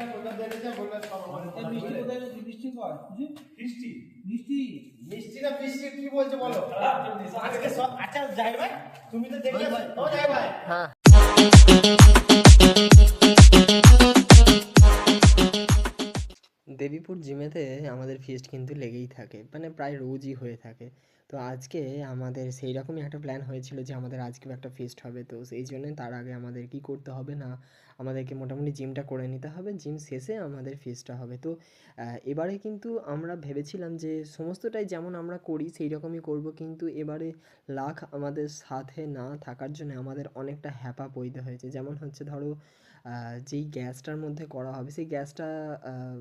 এই মিষ্টি কোথায় রেখেছি? মিষ্টি কয়? বুঝি? মিষ্টি। মিষ্টি। না ফিষ্টি কি বলছো বলো? আজকে সব- আচ্ছা যাই ভাই তুমি তো দেখলে ও যাই ভাই। দেবীপুর জিমেতে আমাদের ফিস্ট কিন্তু লেগেই থাকে মানে প্রায় রোজই হয়ে থাকে। তো আজকে আমাদের সেই রকমই একটা প্ল্যান হয়েছিল যে আমাদের আজকেও একটা ফিস্ট হবে তো সেই জন্য তার আগে আমাদের কি করতে হবে না আমাদেরকে মোটামুটি জিমটা করে নিতে হবে। জিম শেষে আমাদের ফিস্টটা হবে। তো এবারে কিন্তু আমরা ভেবেছিলাম যে, সমস্তটাই যেমন আমরা করি সেই রকমই করব। কিন্তু এবারে লাখ আমাদের সাথে না থাকার জন্য আমাদের অনেকটা হ্যাপা বইতে হয়েছে। যেমন হচ্ছে ধরো যেই গ্যাসটার মধ্যে করা হবে, সেই গ্যাসটা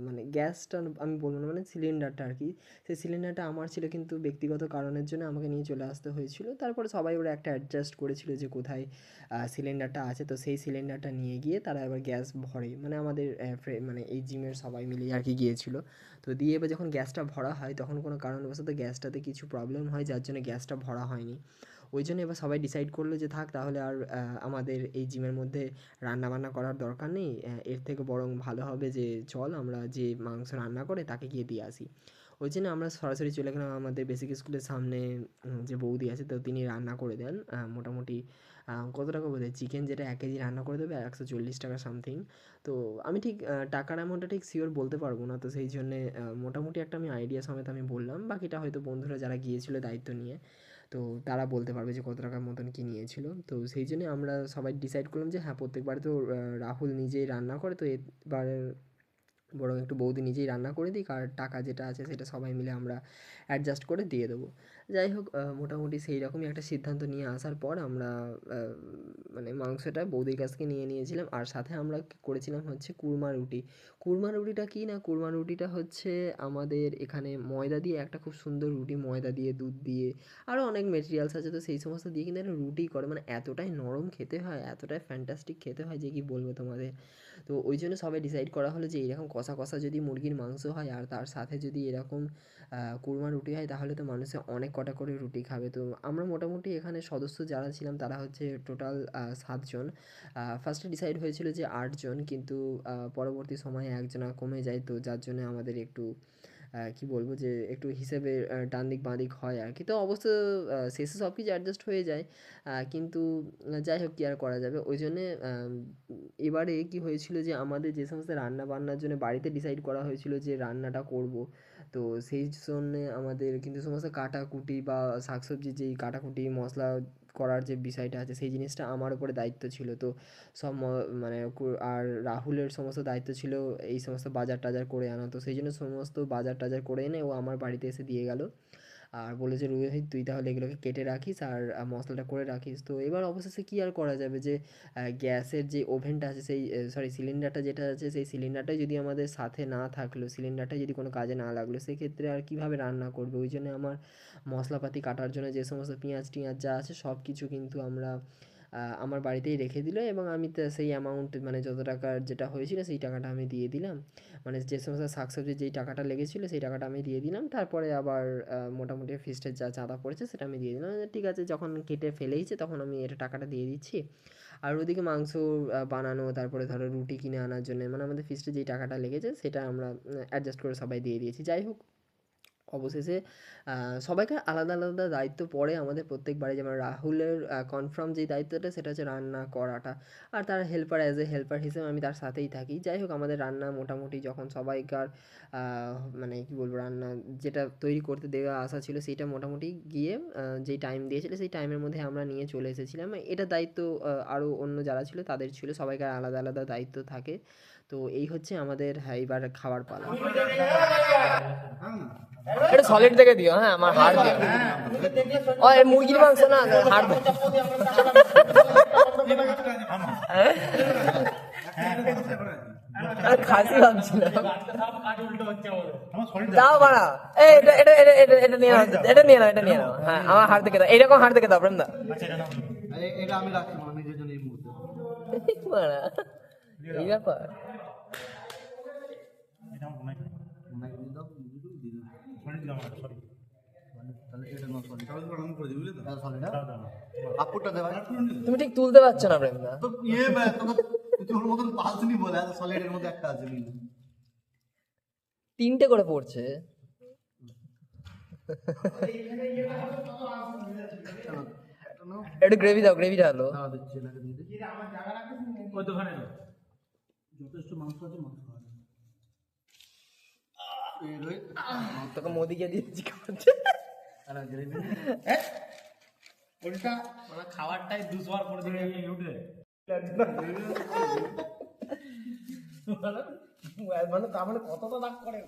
মানে গ্যাসটা আমি বলব না মানে সিলিন্ডারটা আর কি। সেই সিলিন্ডারটা আমার ছিল কিন্তু ব্যক্তিগত কারণের জন্য আমাকে নিয়ে চলে আসতে হয়েছিল। তারপরে সবাই ওরা একটা অ্যাডজাস্ট করেছিল যে কোথায় সিলিন্ডারটা আছে। তো সেই সিলিন্ডারটা নিয়ে গিয়ে তারা এবার গ্যাস ভরে মানে আমাদের মানে এই জিমের সবাই মিলে আর কি গিয়েছিল। তো দিয়ে এবার যখন গ্যাসটা ভরা হয়, তখন কোনো কারণবশত গ্যাসটাতে কিছু প্রবলেম হয়, যার জন্য গ্যাসটা ভরা হয়নি। ওই জন্য এবার সবাই ডিসাইড করল যে থাক, তাহলে আর আমাদের এই জিমের মধ্যে রান্না বান্না করার দরকার নেই। এর থেকে বরং ভালো হবে যে, চল আমরা যে মাংস রান্না করে তাকে গিয়ে দিয়ে আসি। ওই জন্য আমরা সরাসরি চলে গেলাম আমাদের বেসিক স্কুলের সামনে যে বৌদি আছে, তো তিনি রান্না করে দেন মোটামুটি কত টাকা হয় চিকেন যেটা এক কেজি রান্না করে দেবে, একশো চল্লিশ টাকা সামথিং তো আমি ঠিক টাকার অ্যামাউন্টটা ঠিক শিওর বলতে পারব না। তো সেই জন্যে মোটামুটি একটা আমি আইডিয়া সমেত আমি বললাম। বাকিটা হয়তো বন্ধুরা যারা গিয়েছিল দায়িত্ব নিয়ে, তো তারা বলতে পারবে যে কত টাকার মতন কী নিয়েছিল। তো সেই জন্যে আমরা সবাই ডিসাইড করলাম যে হ্যাঁ প্রত্যেকবার তো রাহুল নিজেই রান্না করে, তো এবার বরং একটু বৌদি নিজেই রান্না করে দিই আর টাকা যেটা আছে সেটা সবাই মিলে আমরা অ্যাডজাস্ট করে দিয়ে দেবো। যাই হোক মোটামুটি সেই রকমই একটা সিদ্ধান্ত নিয়ে আসার পর আমরা মানে মাংসটা বৌদির কাছ থেকে নিয়ে নিয়েছিলাম। আর সাথে আমরা করেছিলাম হচ্ছে কুরমা রুটি। কুরমা রুটিটা কি না? কুরমা রুটিটা হচ্ছে আমাদের এখানে ময়দা দিয়ে, একটা খুব সুন্দর রুটি ময়দা দিয়ে, দুধ দিয়ে আরও অনেক মেটেরিয়ালস আছে। তো সেই সমস্ত দিয়ে কিন্তু একটা রুটি করে। মানে এতটাই নরম খেতে হয়, এতটাই ফ্যান্টাস্টিক খেতে হয় যে কি বলব তোমাদের? তো ওই জন্য সবাই ডিসাইড করা হলো যে এরকম কষা কষা যদি মুরগির মাংস হয়, আর তার সাথে যদি এরকম কুরমা রুটি হয়, তাহলে তো মানুষের অনেক কটা করে রুটি খাবে। তো আমরা মোটামুটি এখানে সদস্য যারা ছিলাম তারা হচ্ছে টোটাল সাতজন। ফার্স্টে ডিসাইড হয়েছিল যে আটজন, কিন্তু পরবর্তী সময়ে একজনা কমে যায়। তো যার জন্য আমাদের একটু কি বলব যে একটু হিসেবে ডান দিক বাঁ দিক হয় আর কি তো অবশ্য শেষে সব কিছু অ্যাডজাস্ট হয়ে যায়। কিন্তু যাই হোক কী আর করা যাবে। ওই জন্যে এবারে কি হয়েছিল যে আমাদের যে সমস্ত রান্না বান্নার জন্য বাড়িতে ডিসাইড করা হয়েছিল যে রান্নাটা করব। তো সেই জন্যে আমাদের কিন্তু সমস্ত কাটাকুটি বা শাকসবজির যেই কাটাকুটি, মশলা করার যে বিষয়টা আছে, সেই জিনিসটা আমার উপরে দায়িত্ব ছিল। তো সব মানে আর রাহুলের সমস্ত দায়িত্ব ছিল এই সমস্ত বাজার টাজার করে আনা। তো সেই জন্য সমস্ত বাজার টাজার করে এনে ও আমার বাড়িতে এসে দিয়ে গেল। আর বলেছে রোহিত, তুই তাহলে এগুলোকে কেটে রাখিস আর মশলাটা করে রাখিস। তো এবার অবশেষে কী আর করা যাবে যে গ্যাসের যে ওভেনটা আছে সেই সরি সিলিন্ডারটা যেটা আছে সেই সিলিন্ডারটাই যদি আমাদের সাথে না থাকল সিলিন্ডারটাই যদি কোনো কাজে না লাগল, সেক্ষেত্রে আর কীভাবে রান্না করবে? ওই জন্য আমার মশলাপাতি কাটার জন্য যে সমস্ত পেঁয়াজ টিয়াজ যা আছে সব কিছু কিন্তু আমরা আমার বাড়িতেই রেখে দিল এবং আমি তো সেই অ্যামাউন্ট মানে যত টাকার যেটা হয়েছিল সেই টাকাটা আমি দিয়ে দিলাম। মানে যে সমস্ত শাকসবজির যেই টাকাটা লেগেছিলো সেই টাকাটা আমি দিয়ে দিলাম। তারপরে আবার মোটামুটি ফিস্টের যা চাঁদা পড়েছে সেটা আমি দিয়ে দিলাম। ঠিক আছে, যখন কেটে ফেলেইছে তখন আমি এটা টাকাটা দিয়ে দিচ্ছি। আর ওদিকে মাংস বানানো, তারপরে ধরো রুটি কিনে আনার জন্য মানে আমাদের ফিস্টে যেই টাকাটা লেগেছে সেটা আমরা অ্যাডজাস্ট করে সবাই দিয়ে দিয়েছি। যাই হোক। অবশেষে সবাইকে আলাদা আলাদা দায়িত্ব পড়ে আমাদের প্রত্যেকবারে। যেমন রাহুলের কনফার্ম যেই দায়িত্বটা সেটা হচ্ছে রান্না করাটা। আর তার হেল্পার অ্যাজ এ হেল্পার হিসেবে আমি তার সাথেই থাকি। যাই হোক আমাদের রান্না মোটামুটি যখন সবাইকার মানে কি বলব রান্না যেটা তৈরি করতে দেওয়া আসা ছিল সেইটা মোটামুটি গিয়ে যেই টাইম দিয়েছিল সেই টাইমের মধ্যে আমরা নিয়ে চলে এসেছিলাম। এটা দায়িত্ব আরও অন্য যারা ছিল তাদের ছিল। সবাইকার আলাদা আলাদা দায়িত্ব থাকে। তো এই হচ্ছে আমাদের হ্যাঁ, এইবার খাবার পালা। এটা সলিড থেকে দিও হ্যাঁ আমার হাড় দিও। ও এ মুরগির মাংস না হাড় দাও আর খাসি ভাবছিলাম দাও বাড়া। এই এটা এটা এটা এটা এটা নিয়ে নাও এটা নিয়ে নাও এটা নিয়ে নাও। হ্যাঁ আমার হাড় থেকে দাও। এইরকম হাড় থেকে দাও প্রেম দা। এটা আমি রাখছি নিজের জন্য এই মুহূর্তে বাড়া এই ব্যাপার। সরি তুমি ঠিক তুলতে পারছ না প্রেম দা তো বে, তোকে তোর মতন পালসনি বলে এত সলিডের মধ্যে একটা আছে কিন্তু তিনটে করে পড়ছে একটু গ্রেভি দাও গ্রেভি ঢালো। যথেষ্ট মাংস আছে মাংস খাওয়া যাবে। এই রোহিত, তোকে মোদিকে দিয়েছি খাওয়াচ্ছে ওটা মানে খাবারটাই দুশোবার করে এই উঠে। মানে তার মানে কতটা দাগ করে